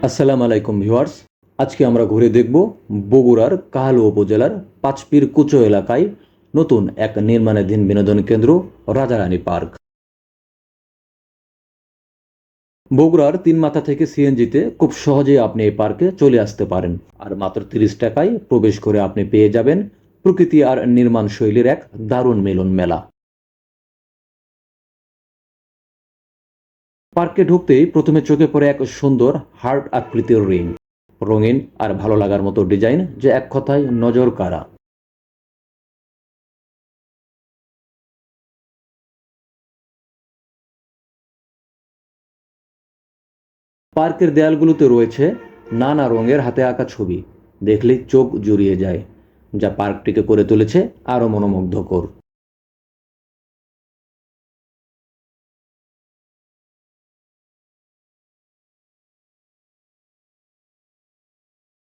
আসসালামু আলাইকুম ভিউয়ার্স। আজকে আমরা ঘুরে দেখব বগুড়ার কাহালু উপজেলার পাঁচপির কুচো এলাকায় নতুন এক নির্মাণাধীন বিনোদন কেন্দ্র রাজারানী পার্ক। বগুড়ার তিন মাথা থেকে সিএনজিতে খুব সহজেই আপনি এই পার্কে চলে আসতে পারেন। আর মাত্র তিরিশ টাকায় প্রবেশ করে আপনি পেয়ে যাবেন প্রকৃতি আর নির্মাণ শৈলীর এক দারুণ মিলন মেলা পার্কে ঢুকতেই প্রথমে চোখে পড়ে এক সুন্দর হার্ট আকৃতির রিং, রঙিন আর ভালো লাগার মতো ডিজাইন যে এক কথায় নজর কাড়া। পার্কের দেয়ালগুলোতে রয়েছে নানা রঙের হাতে আঁকা ছবি, দেখলেই চোখ জুড়িয়ে যায়, যা পার্কটিকে করে তুলেছে আরও মনোমুগ্ধকর।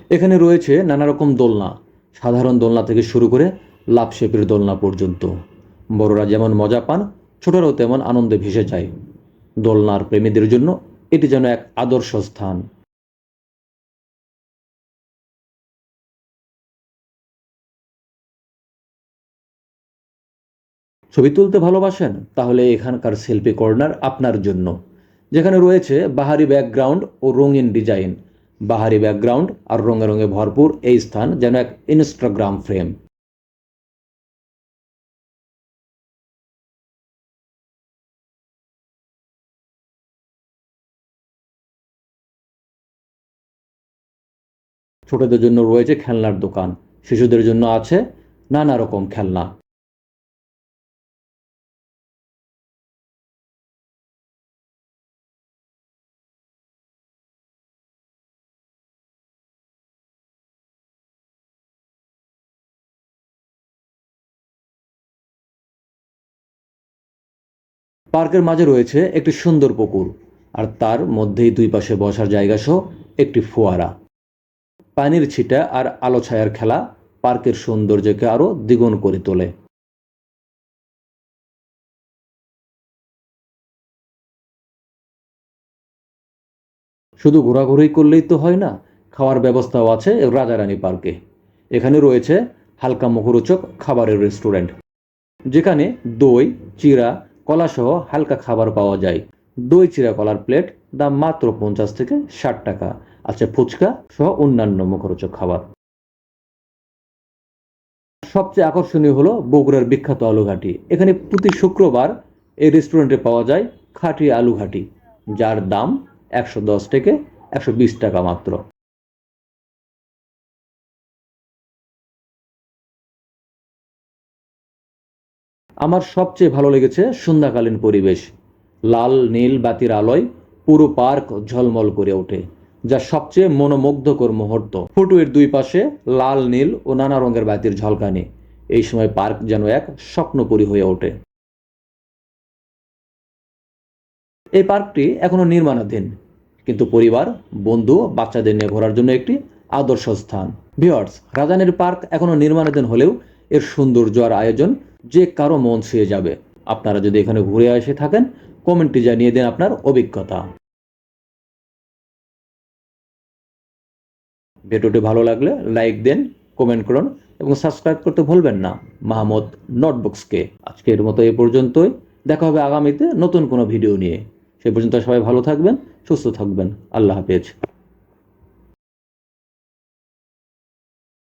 এখানে রয়েছে নানা রকম দোলনা, সাধারণ দোলনা থেকে শুরু করে লাভ শেপের দোলনা পর্যন্ত। বড়রা যেমন মজা পান, ছোটরাও তেমন আনন্দে ভেসে যায়। দোলনার প্রেমীদের জন্য এটি যেন এক আদর্শ স্থান। ছবি তুলতে ভালোবাসেন? তাহলে এখানকার সেলফি কর্নার আপনার জন্য। যেখানে রয়েছে বাহারি ব্যাকগ্রাউন্ড ও রঙিন ডিজাইন। বাহারি ব্যাকগ্রাউন্ড আর রঙে রঙে ভরপুর এই স্থান যেন এক ইনস্টাগ্রাম ফ্রেম ছোটদের জন্য রয়েছে খেলনার দোকান, শিশুদের জন্য আছে নানা রকম খেলনা। পার্কের মাঝে রয়েছে একটি সুন্দর পুকুর, আর তার মধ্যেই দুই পাশে বসার জায়গা সহ একটি ফোয়ারা। পানির ছিটা আর আলো ছায়ার খেলা পার্কের সৌন্দর্যকে আরও দ্বিগুণ করে তোলে। শুধু ঘোরাঘুরি করলেই তো হয় না, খাওয়ার ব্যবস্থাও আছে রাজারানী পার্কে। এখানে রয়েছে হালকা মুখরোচক খাবারের রেস্টুরেন্ট, যেখানে দই, চিরা কলাসহ হালকা খাবার পাওয়া যায়। দই চিরা কলার প্লেট, দাম মাত্র পঞ্চাশ থেকে ষাট টাকা। আছে ফুচকা সহ অন্যান্য মুখরোচক খাবার। সবচেয়ে আকর্ষণীয় হলো বগুড়ার বিখ্যাত আলুঘাটি। এখানে প্রতি শুক্রবার এই রেস্টুরেন্টে পাওয়া যায় খাঁটি আলুঘাটি, যার দাম একশো দশ থেকে একশো বিশ টাকা মাত্র। আমার সবচেয়ে ভালো লেগেছে সন্ধ্যাকালীন পরিবেশ। লাল, নীল বাতির আলোয় পুরো পার্ক ঝলমল করে ওঠে, যা সবচেয়ে মনোমুগ্ধকর মুহূর্ত। ফুটুয়ের দুই পাশে লাল, নীল ও নানা রঙের বাতির ঝলকানি। এই সময় পার্ক যেন এক স্বপ্নপুরী হয়ে ওঠে। এই পার্কটি এখনও নির্মাণাধীন, কিন্তু পরিবার, বন্ধু, বাচ্চাদের নিয়ে ঘোরার জন্য একটি আদর্শ স্থান। ভিওয়ার্স রাজানের পার্ক এখনও নির্মাণাধীন হলেও এর সৌন্দর্য আর আয়োজন যে কারও মন ছুঁয়ে যাবে। আপনারা যদি এখানে ঘুরে এসে থাকেন, কমেন্টে জানিয়ে দেন আপনার অভিজ্ঞতা। ভিডিওটি ভালো লাগলে লাইক দেন, কমেন্ট করুন এবং সাবস্ক্রাইব করতে ভুলবেন না। মাহমুদ নোটবুকসকে। আজকের মতো এ পর্যন্তই। দেখা হবে আগামীতে নতুন কোনো ভিডিও নিয়ে। সেই পর্যন্ত সবাই ভালো থাকবেন, সুস্থ থাকবেন। আল্লাহ হাফেজ।